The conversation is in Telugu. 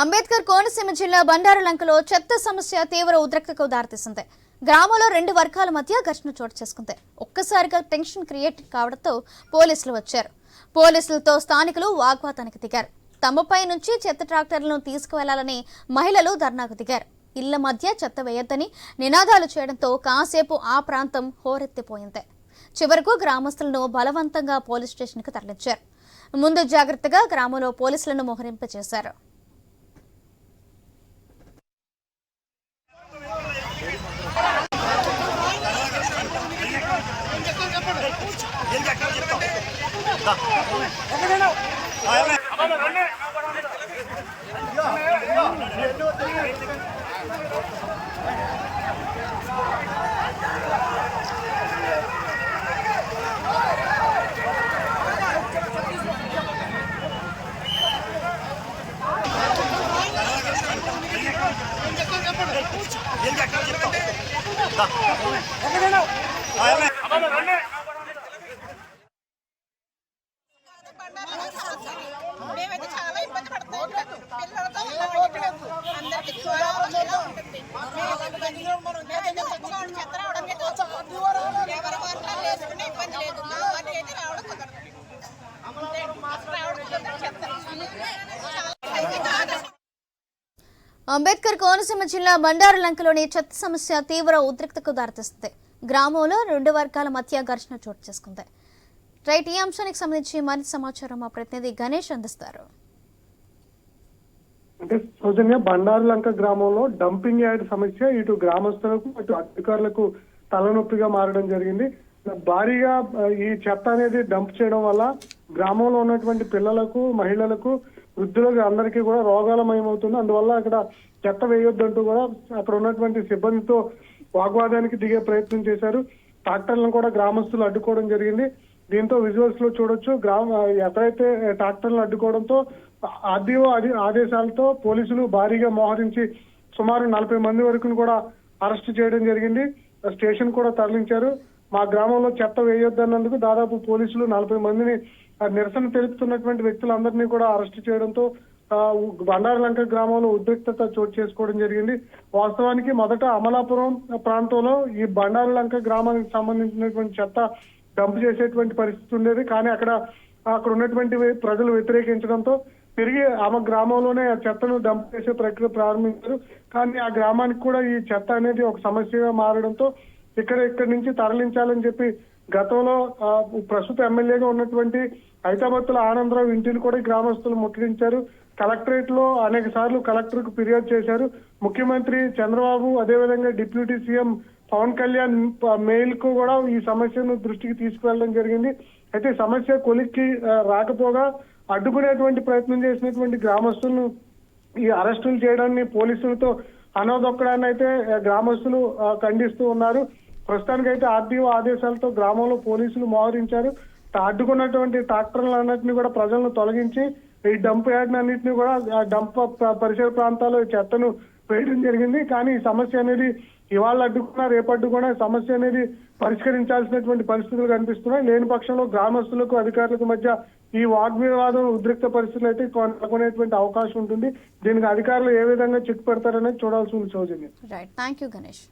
అంబేద్కర్ కోనసీమ జిల్లా బండారులంకలో చెత్త సమస్య తీవ్ర ఉద్రిక్తకు దారితీసింది. గ్రామంలో రెండు వర్గాల మధ్య ఘర్షణ చోటు చేసుకుంది. ఒక్కసారిగా టెన్షన్ క్రియేట్ కావడంతో పోలీసులు వచ్చారు. పోలీసులతో స్థానికులు వాగ్వాదానికి దిగారు. తమపై నుంచి చెత్త ట్రాక్టర్లను తీసుకువెళ్ళాలని మహిళలు ధర్నాకు దిగారు. ఇళ్ళ మధ్య చెత్త వేయొద్దని నినాదాలు చేయడంతో కాసేపు ఆ ప్రాంతం హోరెత్తిపోయింది. చివరకు గ్రామస్తులను బలవంతంగా పోలీస్ స్టేషన్కు తరలించారు. ముందు జాగ్రత్తగా గ్రామంలో పోలీసులను మోహరింపజేశారు. ಎಲ್ಲಿ ಅಕ್ಕ ಎಲ್ಲಿ ಅಕ್ಕ ಅಮ್ಮ ನನ್ನ మేమైతే చాలా ఇబ్బంది పడుతున్నాం. పిల్లలతో ఉంటుంది. మేమైతే తెచ్చుకోవడం చెత్త రావడం ఎవరి వేసుకునే ఇబ్బంది లేదు. మా అయితే రావడం కుదరదు. రావడం కుదరదు. చెత్త అంబేద్కర్ కోనసీమ జిల్లా బండారులంకలోని చెత్త సమస్య తీవ్ర ఉద్రిక్తకు దారితీస్తుంది. గ్రామంలో రెండు వర్గాల మధ్య ఘర్షణ చోటు చేసుకుంది. రైట్ ఈ అంశానికి సంబంధించి మరింత సమాచారం మా ప్రతినిధి గణేష్ అందిస్తారు. అంటే సౌజన్య బండారులంక గ్రామంలో డంపింగ్ యార్డ్ సమస్య ఇటు గ్రామస్తులకు అటు అధికారులకు తలనొప్పిగా మారడం జరిగింది. భారీగా ఈ చెత్త అనేది డంప్ చేయడం వల్ల గ్రామంలో ఉన్నటువంటి పిల్లలకు మహిళలకు వృద్ధులకు అందరికీ కూడా రోగాలమయమవుతుంది. అందువల్ల అక్కడ చెత్త వేయొద్దంటూ కూడా అక్కడ ఉన్నటువంటి సిబ్బందితో వాగ్వాదానికి దిగే ప్రయత్నం చేశారు. ట్రాక్టర్లను కూడా గ్రామస్తులు అడ్డుకోవడం జరిగింది. దీంతో విజువల్స్లో చూడొచ్చు. గ్రామ ఎక్కడైతే ట్రాక్టర్లను అడ్డుకోవడంతో ఆర్డీఓ ఆదేశాలతో పోలీసులు భారీగా మోహరించి సుమారు నలభై మంది వరకు కూడా అరెస్ట్ చేయడం జరిగింది. స్టేషన్ కూడా తరలించారు. మా గ్రామంలో చెత్త వేయొద్దన్నందుకు దాదాపు పోలీసులు నలభై మందిని నిరసన తెలుపుతున్నటువంటి వ్యక్తులందరినీ కూడా అరెస్ట్ చేయడంతో బండారులంక గ్రామంలో ఉద్రిక్తత చోటు చేసుకోవడం జరిగింది. వాస్తవానికి మొదట అమలాపురం ప్రాంతంలో ఈ బండారులంక గ్రామానికి సంబంధించినటువంటి చెత్త డంప్ చేసేటువంటి పరిస్థితి ఉండేది. కానీ అక్కడ అక్కడ ఉన్నటువంటి ప్రజలు వ్యతిరేకించడంతో తిరిగి ఆమె గ్రామంలోనే ఆ చెత్తను డంప్ చేసే ప్రక్రియ ప్రారంభించారు. కానీ ఆ గ్రామానికి కూడా ఈ చెత్త అనేది ఒక సమస్యగా మారడంతో ఇక్కడ ఇక్కడి నుంచి తరలించాలని చెప్పి గతంలో ప్రస్తుత ఎమ్మెల్యేగా ఉన్నటువంటి హైదరాబాద్లో ఆనందరావు ఇంటిని కూడా గ్రామస్తులు ముట్టడించారు. కలెక్టరేట్లో అనేక సార్లు కలెక్టర్కు ఫిర్యాదు చేశారు. ముఖ్యమంత్రి చంద్రబాబు అదేవిధంగా డిప్యూటీ సీఎం పవన్ కళ్యాణ్ మెయిల్కు కూడా ఈ సమస్యను దృష్టికి తీసుకువెళ్ళడం జరిగింది. అయితే సమస్య కొలిక్కి రాకపోగా అడ్డుకునేటువంటి ప్రయత్నం చేసినటువంటి గ్రామస్తులను ఈ అరెస్టులు చేయడాన్ని పోలీసులతో అనవదొక్కడాన్ని అయితే గ్రామస్తులు ఖండిస్తూ ఉన్నారు. ప్రస్తుతానికైతే ఆర్డీఓ ఆదేశాలతో గ్రామంలో పోలీసులు మోహరించారు. అడ్డుకున్నటువంటి ట్రాక్టర్లన్నింటినీ కూడా ప్రజలను తొలగించి ఈ డంప్ యార్డ్ అన్నింటినీ కూడా ఆ డంప్ పరిసర ప్రాంతాల్లో చెత్తను వేయడం జరిగింది. కానీ ఈ సమస్య అనేది ఇవాళ అడ్డుకున్నా రేపు అడ్డుకున్నా సమస్య అనేది పరిష్కరించాల్సినటువంటి పరిస్థితులు కనిపిస్తున్నాయి. లేని పక్షంలో గ్రామస్తులకు అధికారులకు మధ్య ఈ వాగ్వివాదం ఉద్రిక్త పరిస్థితులు అయితే కొనసాగునేటువంటి అవకాశం ఉంటుంది. దీనికి అధికారులు ఏ విధంగా చిక్కు పెడతారనేది చూడాల్సి ఉంది Soujanya. Right thank you Ganesh